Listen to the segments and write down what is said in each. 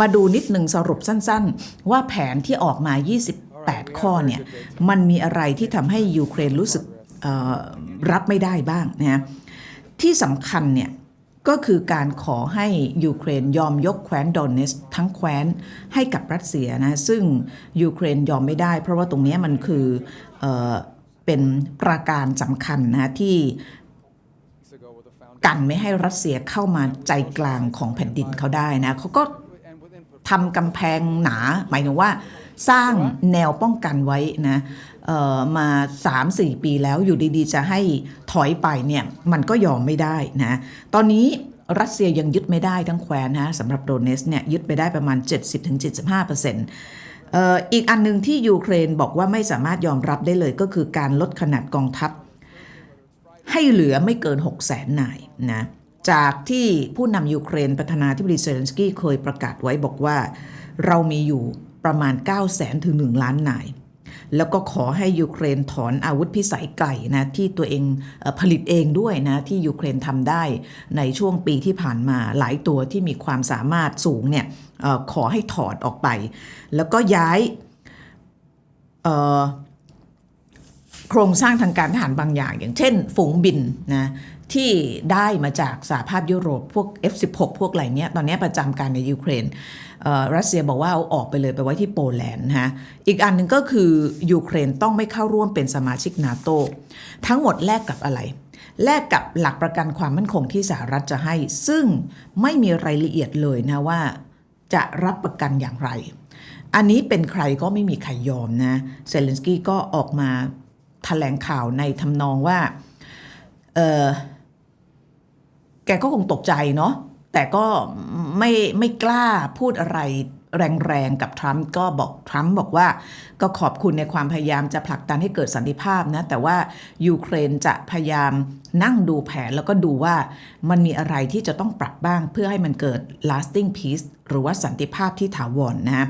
มาดูนิดหนึ่งสรุปสั้นๆ ว่าแผนที่ออกมา 28 ข้อเนี่ย มันมีอะไรที่ทำให้ยูเครนรู้สึกรับไม่ได้บ้างนะที่สำคัญเนี่ยก็คือการขอให้ยูเครนยอมยกแคว้นดอนเนสทั้งแคว้นให้กับรัสเซียนะ ซึ่งยูเครนยอมไม่ได้ เพราะว่าตรงนี้มันคือเออเป็นประการสำคัญนะที่กันไม่ให้รัสเซียเข้ามาใจกลางของแผ่นดินเขาได้นะเขาก็ ทำกำแพงหนา หมายถึงว่า สร้างแนวป้องกันไว้นะเออมา 3-4 ปีแล้วอยู่ดีๆ จะให้ถอยไปเนี่ยมันก็ยอมไม่ได้นะ ตอนนี้รัสเซียยังยึดไม่ได้ทั้งแคว้นนะสำหรับโดเนสเนี่ยยึดไปได้ประมาณ 70-75%เอ่ออีกอันหนึงที่ยูเครนบอกว่าไม่สามารถยอมรับได้เลยก็คือการลดขนาดกองทัพ ให้เหลือไม่เกิน 6 0 0 0 0 0นายนะ จากที่ผู้นำยูเครนประธานาธิบดีเซเลนสกี้เคยประกาศไว้บอกว่า เรามีอยู่ประมาณ 9 0 0 0 0 0ถึง1ล้านนาย แล้วก็ขอให้ยูเครนถอนอาวุธพิสัยไกลนะที่ตัวเองผลิตเองด้วยนะที่ยูเครนทำได้ในช่วงปีที่ผ่านมาหลายตัวที่มีความสามารถสูงเนี่ยออขอให้ถอดออกไป แล้วก็ย้ายโครงสร้างทางการทหารบางอย่าง อย่างเช่น ฝูงบินนะ ที่ได้มาจากสหภาพยุโรปพวก F16 พวกอะไรเนี้ยตอนนี้ประจำการในยูเครนรัสเซียบอกว่าเอาออกไปเลยไปไว้ที่โปแลนด์นะฮะอีกอันหนึ่งก็คือยูเครนต้องไม่เข้าร่วมเป็นสมาชิกนาโตทั้งหมดแลกกับอะไร แลกกับหลักประกันความมั่นคงที่สหรัฐจะให้ ซึ่งไม่มีรายละเอียดเลยนะว่าจะรับประกันอย่างไร อันนี้เป็นใครก็ไม่มีใครยอมนะเซเลนสกี้ก็ออกมาแถลงข่าวในทำนองว่าเแกก็คงตกใจเนาะแต่ก็ไม่ไม่กล้าพูดอะไรแรงๆกับทรัมป์ก็บอกทรัมป์บอกว่าก็ขอบคุณในความพยายามจะผลักดันให้เกิดสันติภาพนะ แต่ว่ายูเครนจะพยายามนั่งดูแผนแล้วก็ดูว่ามันมีอะไรที่จะต้องปรับบ้างเพื่อให้มันเกิด lasting peace หรือว่าสันติภาพที่ถาวรนนะ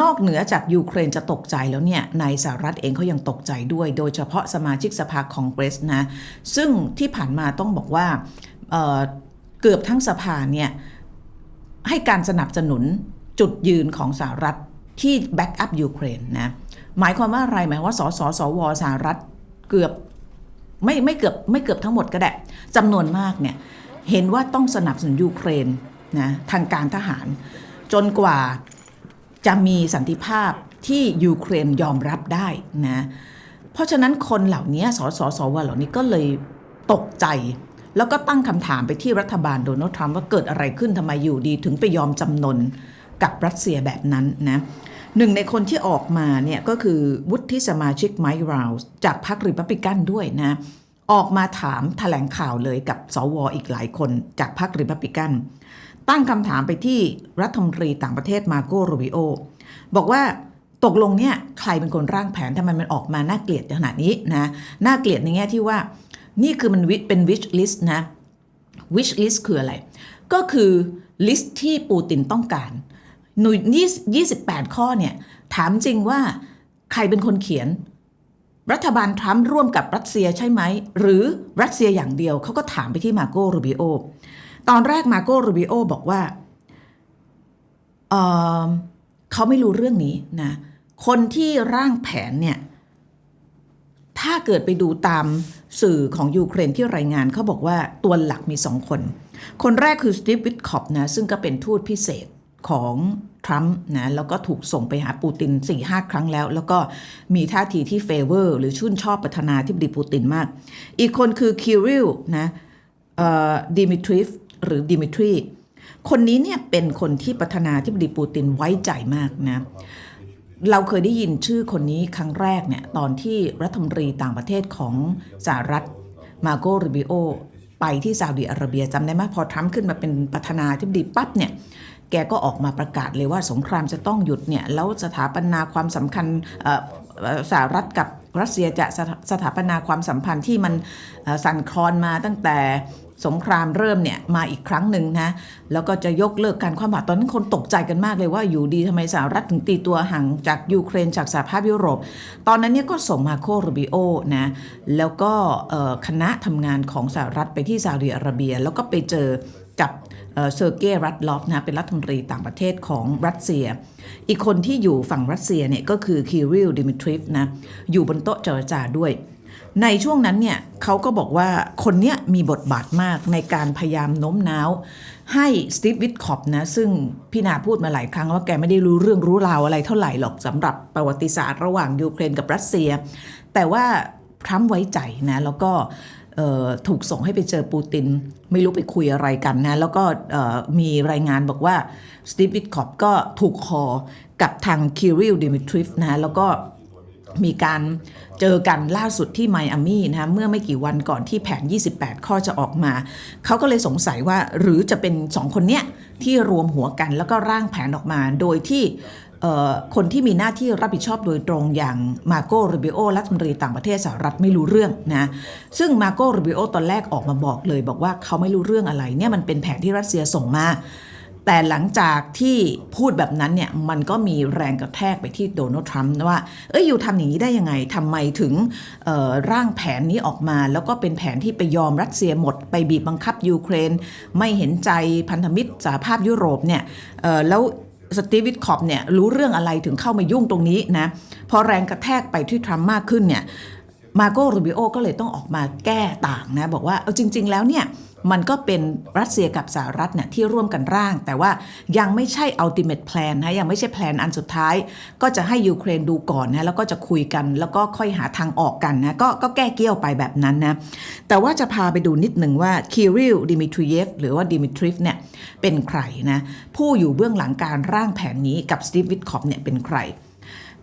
นอกเหนือจากยูเครนจะตกใจแล้วเนี่ยในสหรัฐเองเขายังตกใจด้วย โดยเฉพาะสมาชิกสภาคองเกรสนะ ซึ่งที่ผ่านมาต้องบอกว่า เกือบทั้งสภาเนี่ยให้การสนับสนุนจุดยืนของสหรัฐที่แบ็กอัพยูเครนนะหมายความว่าอะไรหมายว่าสสสวสหรัฐเกือบไม่ไม่เกือบไม่เกือบทั้งหมดก็ได้จำนวนมากเนี่ยเห็นว่าต้องสนับสนุนยูเครนนะทางการทหาร จนกว่าจะมีสันติภาพที่ยูเครนยอมรับได้นะเพราะฉะนั้นคนเหล่านี้สสสวเหล่านี้ก็เลยตกใจ แล้วก็ตั้งคำถามไปที่รัฐบาลโดนัลด์ทรัมป์ว่าเกิดอะไรขึ้นทำไมอยู่ดี ถึงไปยอมจำนนกับรัสเซียแบบนั้นนะหนึ่งในคนที่ออกมาเนี่ยก็คือวุฒิสมาชิกไมค์ราวส์จากพรรคริพับลิกันด้วยนะ ออกมาถามแถลงข่าวเลยกับสวอีกหลายคนจากพรรคริพับลิกัน ตั้งคำถามไปที่รัฐมนตรีต่างประเทศมาโกโรบิโอบอกว่าตกลงเนี่ยใครเป็นคนร่างแผนทำไมมันออกมาน่าเกลียดขนาดนี้นะน่าเกลียดในแง่ที่ว่า นี่คือมันเป็นวิชลิสต์นะวิชลิสต์คืออะไร ก็คือลิสต์ที่ปูตินต้องการหน่วยยี่สิบแปดข้อเนี่ย ถามจริงว่าใครเป็นคนเขียน รัฐบาลทรัมป์ร่วมกับรัสเซียใช่ไหม หรือรัสเซียอย่างเดียวเขาก็ถามไปที่มาโกรูบิโอตอนแรกมาโกรูบิโอบอกว่าเเขาไม่รู้เรื่องนี้นะคนที่ร่างแผนเนี่ย ถ้าเกิดไปดูตามสื่อของยูเครนที่รายงานเขาบอกว่าตัวหลักมีสองคน คนแรกคือสตีฟวิทคอปนะซึ่งก็เป็นทูตพิเศษของทรัมป์นะแล้วก็ถูกส่งไปหาปูติน4-5ครั้งแล้ว แล้วก็มีท่าทีที่เฟเวอร์ หรือชื่นชอบประธานาธิบดีปูตินมาก อีกคนคือคิริลนะดิมิทรีฟหรือดิมิทรีคนนี้เนี่ยเป็นคนที่ประธานาธิบดีปูตินไว้ใจมากนะ เราเคยได้ยินชื่อคนนี้ครั้งแรกเนี่ยตอนที่รัฐมนตรีต่างประเทศของสหรัฐมาโกริบิโอไปที่ซาอุดิอาระเบียจำได้ไหมพอทรัมป์ขึ้นมาเป็นประธานาธิบดีปั๊บเนี่ยแกก็ออกมาประกาศเลยว่าสงครามจะต้องหยุดเนี่ยแล้วสถาปนาความสำคัญเออสหรัฐกับรัสเซียจะสถาปนาความสัมพันธ์ที่มันสั่นคลอนมาตั้งแต่ สงครามเริ่มเนี่ยมาอีกครั้งหนึ่งนะแล้วก็จะยกเลิกการความบาดตอนนั้นคนตกใจกันมากเลยว่าอยู่ดีทำไมสหรัฐถึงตีตัวห่างจากยูเครนจากสหภาพยุโรป ตอนนั้นเนี่ยก็ส่งมาโครูบิโอนะแล้วก็คณะทำงานของสหรัฐไปที่ซาอุดิอาระเบีย แล้วก็ไปเจอกับเอ่อเซอร์เกย์รัตลอฟนะเป็นรัฐมนตรีต่างประเทศของรัสเซีย อีกคนที่อยู่ฝั่งรัสเซียเนี่ยก็คือคิริลดิมิทริฟนะอยู่บนโต๊ะเจรจาด้วย ในช่วงนั้นเนี่ยเขาก็บอกว่าคนเนี้ยมีบทบาทมากในการพยายามโน้มน้าว ให้สตีฟวิทคอปนะ ซึ่งพี่นาพูดมาหลายครั้งว่าแกไม่ได้รู้เรื่องรู้ราวอะไรเท่าไหร่หรอกสำหรับประวัติศาสตร์ระหว่างยูเครนกับรัสเซีย แต่ว่าทรัมป์ไว้ใจนะแล้วก็ถูกส่งให้ไปเจอปูติน ไม่รู้ไปคุยอะไรกันนะ แล้วก็มีรายงานบอกว่าสตีฟวิทคอปก็ถูกคอกับทางคิริลดิมิทริฟนะแล้วก็ มีการเจอกันล่าสุดที่ไมอามี่นะคะเมื่อไม่กี่วันก่อนที่แผน 28 ข้อจะออกมา เขาก็เลยสงสัยว่าหรือจะเป็นสองคนเนี้ยที่รวมหัวกันแล้วก็ร่างแผนออกมาโดยที่คนที่มีหน้าที่รับผิดชอบโดยตรงอย่างมาโกรูบิโอรัฐมนตรีต่างประเทศสหรัฐไม่รู้เรื่องนะซึ่งมาโกรูบิโอตอนแรกออกมาบอกเลย บอกว่าเขาไม่รู้เรื่องอะไรเนี่ยมันเป็นแผนที่รัสเซียส่งมา แต่หลังจากที่พูดแบบนั้นเนี่ยมันก็มีแรงกระแทกไปที่โดนัลด์ทรัมป์ว่า เอ้ยอยู่ทำอย่างนี้ได้ยังไงทำไมถึงร่างแผนนี้ออกมา แล้วก็เป็นแผนที่ไปยอมรัสเซียหมด ไปบีบบังคับยูเครน ไม่เห็นใจพันธมิตรสหภาพยุโรปเนี่ยแล้วสตีวิทคอปเนี่ยรู้เรื่องอะไรถึงเข้ามายุ่งตรงนี้นะพอแรงกระแทกไปที่ทรัมป์มากขึ้นเนี่ย มาโกรูบิโอก็เลยต้องออกมาแก้ต่างนะ บอกว่าเอาจริง ๆ แล้วเนี่ยมันก็เป็นรัสเซียกับสหรัฐเนี่ยที่ร่วมกันร่าง แต่ว่ายังไม่ใช่ ultimate plan นะยังไม่ใช่แพลนอันสุดท้าย ก็จะให้ยูเครนดูก่อนนะแล้วก็จะคุยกันแล้วก็ค่อยหาทางออกกันนะก็ก็แก้เกี้ยวไปแบบนั้นนะ แต่ว่าจะพาไปดูนิดหนึ่งว่าคิริลดิมิทรีเยฟหรือว่าดิมิทริฟเนี่ยเป็นใครนะผู้อยู่เบื้องหลังการร่างแผนนี้กับสตีฟวิทคอปเนี่ยเป็นใคร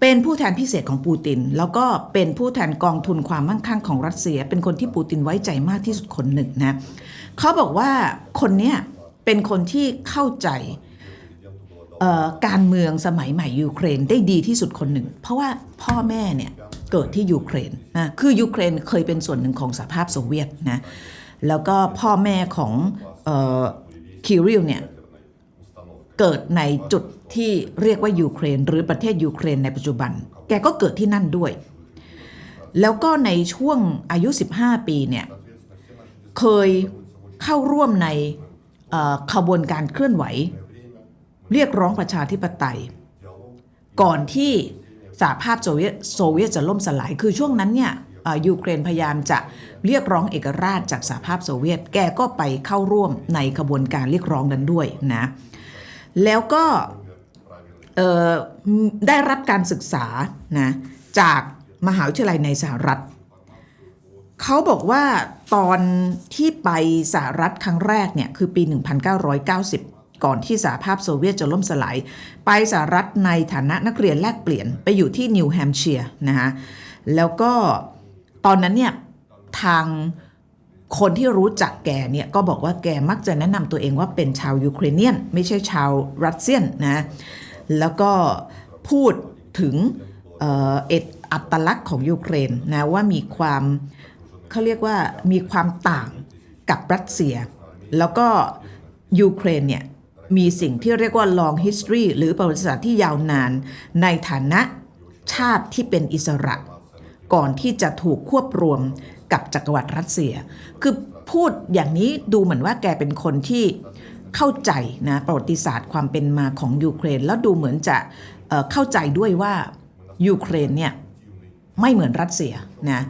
เป็นผู้แทนพิเศษของปูติน แล้วก็เป็นผู้แทนกองทุนความมั่งคั่งของรัสเซีย เป็นคนที่ปูตินไว้ใจมากที่สุดคนหนึ่งนะเขาบอกว่าคนเนี้ยเป็นคนที่เข้าใจการเมืองสมัยใหม่ยูเครนได้ดีที่สุดคนหนึ่ง เพราะว่าพ่อแม่เนี่ยเกิดที่ยูเครนนะคือยูเครนเคยเป็นส่วนหนึ่งของสหภาพโซเวียตนะแล้วก็พ่อแม่ของออคิริลเนี่ย เกิดในจุดที่เรียกว่ายูเครน หรือประเทศยูเครนในปัจจุบัน แกก็เกิดที่นั่นด้วย แล้วก็ในช่วงอายุ 15 ปีเนี่ย เคยเข้าร่วมในขบวนการเคลื่อนไหว เรียกร้องประชาธิปไตย ก่อนที่สหภาพโซเวียตโซเวียตจะล่มสลายคือช่วงนั้นเนี่ยยูเครนพยายามจะเรียกร้องเอกราชจากสหภาพโซเวียต แกก็ไปเข้าร่วมในขบวนการเรียกร้องนั้นด้วยนะ แล้วก็ได้รับการศึกษานะจากมหาวิทยาลัยในสหรัฐ เขาบอกว่าตอนที่ไปสหรัฐครั้งแรกเนี่ยคือปี 1990 ก่อนที่สหภาพโซเวียตจะล่มสลาย ไปสหรัฐในฐานะนักเรียนแลกเปลี่ยนไปอยู่ที่นิวแฮมเชียร์นะคะแล้วก็ตอนนั้นเนี่ยทาง คนที่รู้จักแกเนี่ยก็บอกว่าแกมักจะแนะนำตัวเองว่าเป็นชาวยูเครเนียน ไม่ใช่ชาวรัสเซียนนะแล้วก็พูดถึงเอ่อเอกอัตลักษณ์ของยูเครนนะว่ามีความเขาเรียกว่ามีความต่างกับรัสเซีย แล้วก็ยูเครนเนี่ยมีสิ่งที่เรียกว่า long history หรือประวัติศาสตร์ที่ยาวนานในฐานะชาติที่เป็นอิสระ ก่อนที่จะถูกควบรวม กับจักรวรรดิรัสเซีย คือพูดอย่างนี้ดูเหมือนว่าแกเป็นคนที่เข้าใจนะประวัติศาสตร์ความเป็นมาของยูเครน แล้วดูเหมือนจะเเข้าใจด้วยว่ายูเครนเนี่ยไม่เหมือนรัสเซียนะ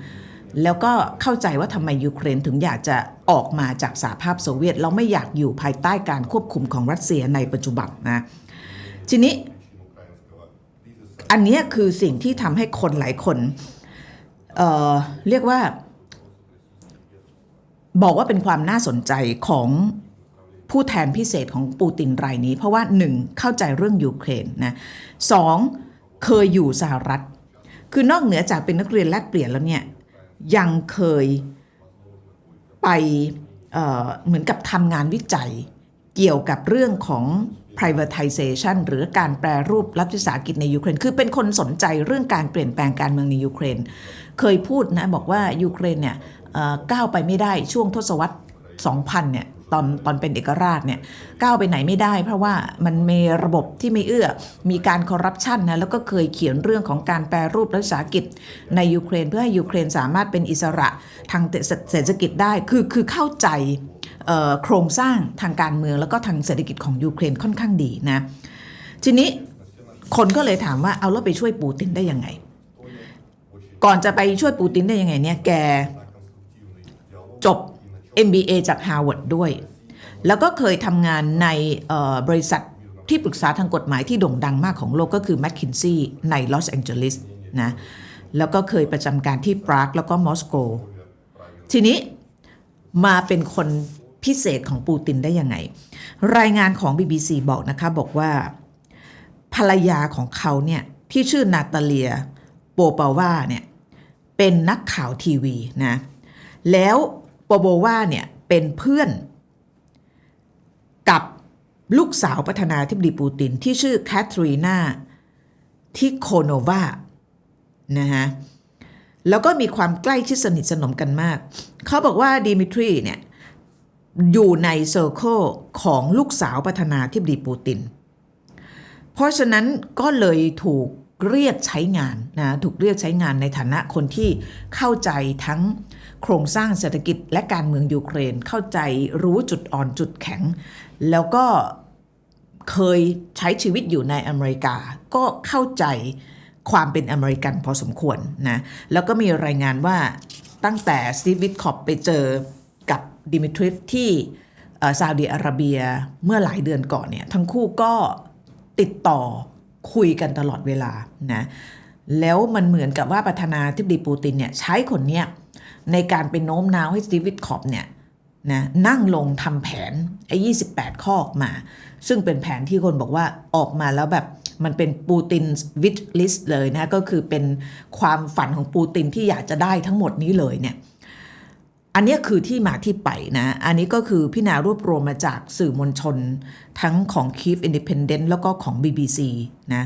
แล้วก็เข้าใจว่าทำไมยูเครนถึงอยากจะออกมาจากสหภาพโซเวียตแล้วไม่อยากอยู่ภายใต้การควบคุมของรัสเซียในปัจจุบันนะทีนี้ อันนี้คือสิ่งที่ทำให้คนหลายคนเเรียกว่า บอกว่าเป็นความน่าสนใจของผู้แทนพิเศษของปูตินรายนี้ เพราะว่าหนึ่งเข้าใจเรื่องยูเครนนะสองเคยอยู่สหรัฐ คือนอกเหนือจากเป็นนักเรียนแลกเปลี่ยนแล้วเนี่ยยังเคยไปเเหมือนกับทำงานวิจัยเกี่ยวกับเรื่องของ privatization หรือการแปรรูปรัฐวิสาหกิจในยูเครน คือเป็นคนสนใจเรื่องการเปลี่ยนแปลงการเมืองในยูเครน เคยพูดนะบอกว่ายูเครนเนี่ย ก้าวไปไม่ได้ช่วงทศวรรษ 2000 เนี่ยตอนตอนเป็นเอกราชเนี่ยก้าวไปไหนไม่ได้ เพราะว่ามันมีระบบที่ไม่เอื้อมีการคอร์รัปชันนะแล้วก็เคยเขียนเรื่องของการแปรรูปรัฐวิสาหกิจในยูเครน เพื่อให้ยูเครนสามารถเป็นอิสระทางเศรษฐกิจได้คือคือเข้าใจโครงสร้างทางการเมืองแล้วก็ทางเศรษฐกิจของยูเครนค่อนข้างดีนะทีนี้คนก็เลยถามว่าเอาแล้วไปช่วยปูตินได้ยังไง ก่อนจะไปช่วยปูตินได้ยังไงเนี่ยแก จบ MBA จาก Harvard ด้วย แล้วก็เคยทำงานในบริษัทที่ปรึกษาทางกฎหมายที่โด่งดังมากของโลกก็คือ McKinsey ในลอสแองเจลิสนะแล้วก็เคยประจำการที่ปรากแล้วก็มอสโก ทีนี้มาเป็นคนพิเศษของปูตินได้ยังไง รายงานของ BBC บอกนะคะบอกว่า ภรรยาของเขาเนี่ยที่ชื่อนาตาเลียโปปาว่าเนี่ยเป็นนักข่าวทีวีนะแล้ว โปโบวาเนี่ยเป็นเพื่อนกับลูกสาวประธานาธิบดีปูตินที่ชื่อแคทรีนาทิโคโนวานะฮะแล้วก็มีความใกล้ชิดสนิทสนมกันมาก เขาบอกว่าดิมิทรีเนี่ยอยู่ในเซอร์เคิลของลูกสาวประธานาธิบดีปูติน เพราะฉะนั้นก็เลยถูก เรียกใช้งานนะถูกเรียกใช้งานในฐานะคนที่เข้าใจทั้งโครงสร้างเศรษฐกิจและการเมืองยูเครนเข้าใจรู้จุดอ่อนจุดแข็ง แล้วก็เคยใช้ชีวิตอยู่ในอเมริกา ก็เข้าใจความเป็นอเมริกันพอสมควรนะแล้วก็มีรายงานว่าตั้งแต่สตีฟวิทคอปไปเจอกับดิมิทริฟที่ซาอุดิอาระเบียเมื่อหลายเดือนก่อนเนี่ยทั้งคู่ก็ติดต่อ คุยกันตลอดเวลานะแล้วมันเหมือนกับว่าประธานาธิบดีปูตินเนี่ยใช้คนเนี้ยในการไปโน้มน้าวให้สตีวิทคอปเนี่ยนะนั่งลงทำแผนไอ้28ข้อออกมา ซึ่งเป็นแผนที่คนบอกว่าออกมาแล้วแบบมันเป็นปูตินวิชลิสต์เลยนะ ก็คือเป็นความฝันของปูตินที่อยากจะได้ทั้งหมดนี้เลยเนี่ย อันนี้คือที่มาที่ไปนะ อันนี้ก็คือพี่นารวบรวมมาจากสื่อมวลชน ทั้งของ Keep Independent แล้วก็ของ BBC นะ